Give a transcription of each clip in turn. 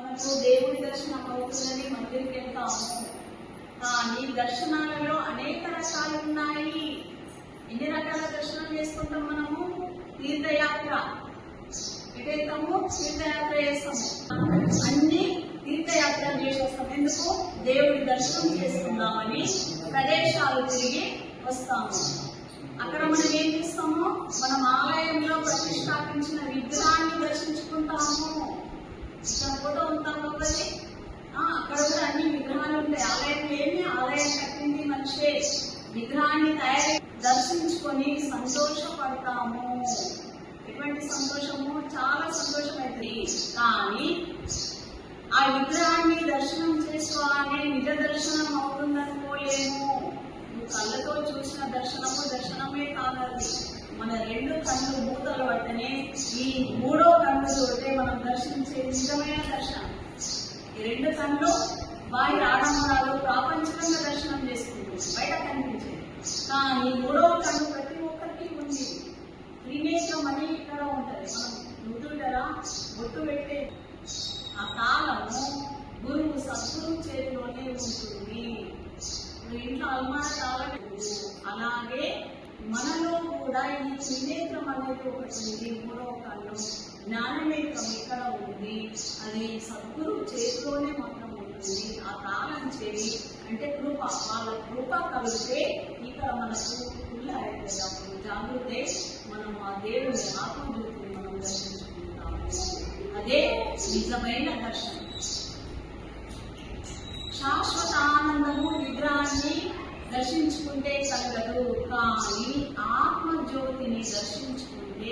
మనకు దేవుడి దర్శనం అవుతుందని మందిరికి ఎంత అవసరం? కానీ దర్శనాలలో అనేక రకాలు ఉన్నాయి. ఎన్ని రకాల దర్శనం చేసుకుంటాం మనము? తీర్థయాత్ర. ఎటైతాము తీర్థయాత్ర చేస్తాము. అన్ని తీర్థయాత్ర చేసేస్తాం. ఎందుకు? దేవుడి దర్శనం చేసుకుందామని ప్రదేశాలు తిరిగి వస్తాము. అక్కడ మనం ఏం చేస్తాము? మనం ఆలయంలో ప్రతిష్టాపించిన విగ్రహాన్ని దర్శించుకుంటాము. ఇష్టం కూడా ఉంటాం కాబట్టి ఆ, అక్కడ కూడా అన్ని విగ్రహాలు ఉంటాయి. ఆలయం ఏమి? ఆలయం కట్టింది మనిషే. విగ్రహాన్ని తయారు దర్శించుకొని సంతోషపడతాము. ఎటువంటి సంతోషము? చాలా సంతోషమైంది కానీ ఆ విగ్రహాన్ని దర్శనం చేసుకోవాలనే నిజ దర్శనం అవుతుందనుకోలేము నువ్వు కళ్ళతో చూసిన దర్శనము దర్శనమే కాదు మన రెండు కళ్ళు మూతలు పట్టనే ఈ మూడో కళ్ళు చూడే మనం దర్శించే నిజమైన దర్శనం. ఈ రెండు కళ్ళు బాహ్య ఆడంబరాలు ప్రాపంచికంగా దర్శనం చేసుకుంటుంది బయట కనిపించేది కానీ మూడవ కళ్ళు ప్రతి ఒక్కరికి ఉంది. త్రినేత్రం అని ఇక్కడ ఉంటుంది. మనం నుదుటరా బొట్టు పెట్టే ఆ కాలము గురువు సద్గురువు చేతిలోనే ఉంటుంది. ఇంట్లో అల్మారా కావాలి. అలాగే మనలో కూడా ఈ త్రినేత్రం అనేది ఒకటి ఉంది. మూడవ కన్ను జ్ఞాననేత్రం ఇక్కడ ఉంది? అది సద్గురు చేతిలోనే మాత్రం ఉంటుంది. ఆ కాలం చేయి అంటే కృప వాళ్ళ కృప కలిగితే ఇక్కడ మనకు ఫుల్ అవుతుంది జాగ్రత్తే మనం ఆ దేవుని ఆత్మజ్యోతిని మనం దర్శించుకుంటాము. అదే నిజమైన దర్శనం. శాశ్వత ఆనందము విగ్రహాన్ని దర్శించుకుంటే కలగదు కానీ ఆత్మజ్యోతిని దర్శించుకుంటే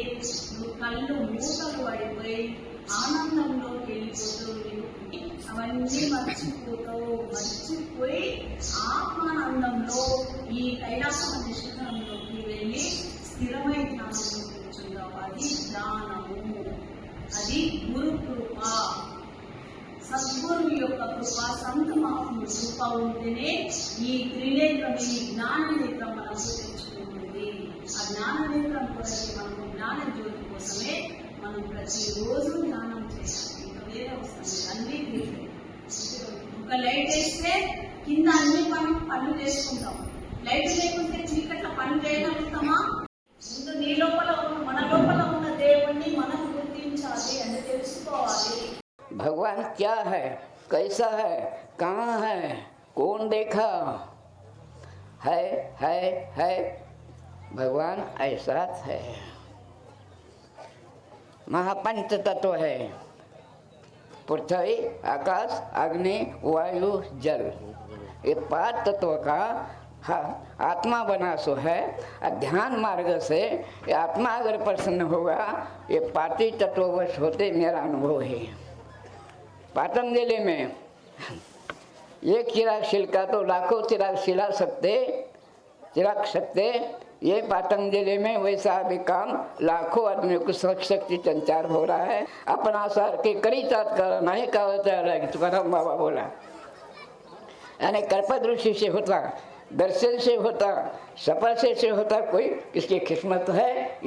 నువ్వు కళ్ళు మూతలు పడిపోయి ఆనందంలోకి వెళ్ళిపోతావు. అవన్నీ మర్చిపోతావు. మర్చిపోయి ఆత్మానందంలో ఈ కైలాసం శిఖరంలోకి వెళ్ళి స్థిరమై జ్ఞానంలో కూర్చుందావు అది జ్ఞానము అది గురు కృప సద్గురువు యొక్క కృప సంత కృప ఉంటేనే ఈ త్రినేత్రం ఈ జ్ఞాన నేత్రం మనకు తెచ్చుకుంటుంది ఆ జ్ఞాన నేత్రం మనకు జ్ఞాన జ్యోతి కోసమే మనం ప్రతిరోజు ధ్యానం చేయాలి. ఇంకా వేరే వస్తుంది అన్ని ఒక లైట్ వేస్తే కింద అన్ని మనం పనులు చేసుకుంటాం. లైట్ లేకుండా भगवान क्या है? कैसा है? कहाँ है? कौन देखा? है है है। भगवान ऐसा है। महापंच तत्व है। पृथ्वी, आकाश, अग्नि, वायु, जल। ये पाँच तत्व का हा- आत्मा बना सो है ध्यान मार्ग से ये आत्मा अगर प्रसन्न होगा, ये पाँच तत्ववश होते मेरा अनुभव है। पातंजलि में। एक चिराग शिलका तो लाखों चिराग सिला सकते चिराग सकते ये पातंजलि में वैसा भी काम लाखों आदमियों को शक शक्ति संचार हो रहा है। अपना सार के करी तात्कार नहीं कहा तुकाराम बाबा बोला। यानी कर्पद ऋषि से होता, दर्शन से होता, सफल से होता, कोई किसकी किस्मत है?